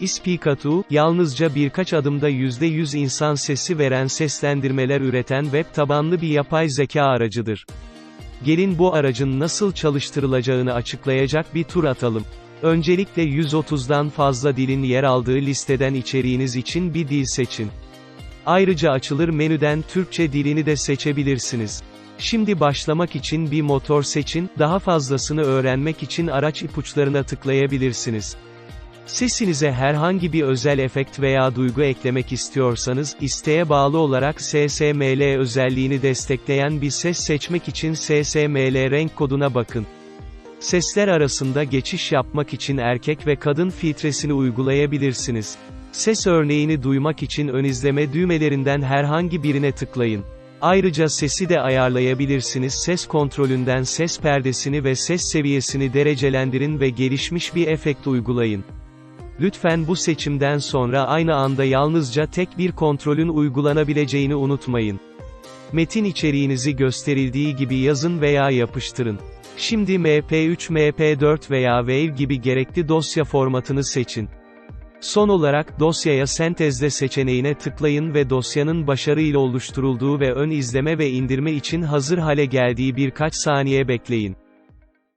İspikatu, yalnızca birkaç adımda %100 insan sesi veren seslendirmeler üreten web tabanlı bir yapay zeka aracıdır. Gelin bu aracın nasıl çalıştırılacağını açıklayacak bir tur atalım. Öncelikle 130'dan fazla dilin yer aldığı listeden içeriğiniz için bir dil seçin. Ayrıca açılır menüden Türkçe dilini de seçebilirsiniz. Şimdi başlamak için bir motor seçin, daha fazlasını öğrenmek için araç ipuçlarına tıklayabilirsiniz. Sesinize herhangi bir özel efekt veya duygu eklemek istiyorsanız, isteğe bağlı olarak SSML özelliğini destekleyen bir ses seçmek için SSML renk koduna bakın. Sesler arasında geçiş yapmak için erkek ve kadın filtresini uygulayabilirsiniz. Ses örneğini duymak için ön izleme düğmelerinden herhangi birine tıklayın. Ayrıca sesi de ayarlayabilirsiniz. Ses kontrolünden ses perdesini ve ses seviyesini derecelendirin ve gelişmiş bir efekt uygulayın. Lütfen bu seçimden sonra aynı anda yalnızca tek bir kontrolün uygulanabileceğini unutmayın. Metin içeriğinizi gösterildiği gibi yazın veya yapıştırın. Şimdi MP3, MP4 veya WAV gibi gerekli dosya formatını seçin. Son olarak dosyaya sentezle seçeneğine tıklayın ve dosyanın başarıyla oluşturulduğu ve ön izleme ve indirme için hazır hale geldiği birkaç saniye bekleyin.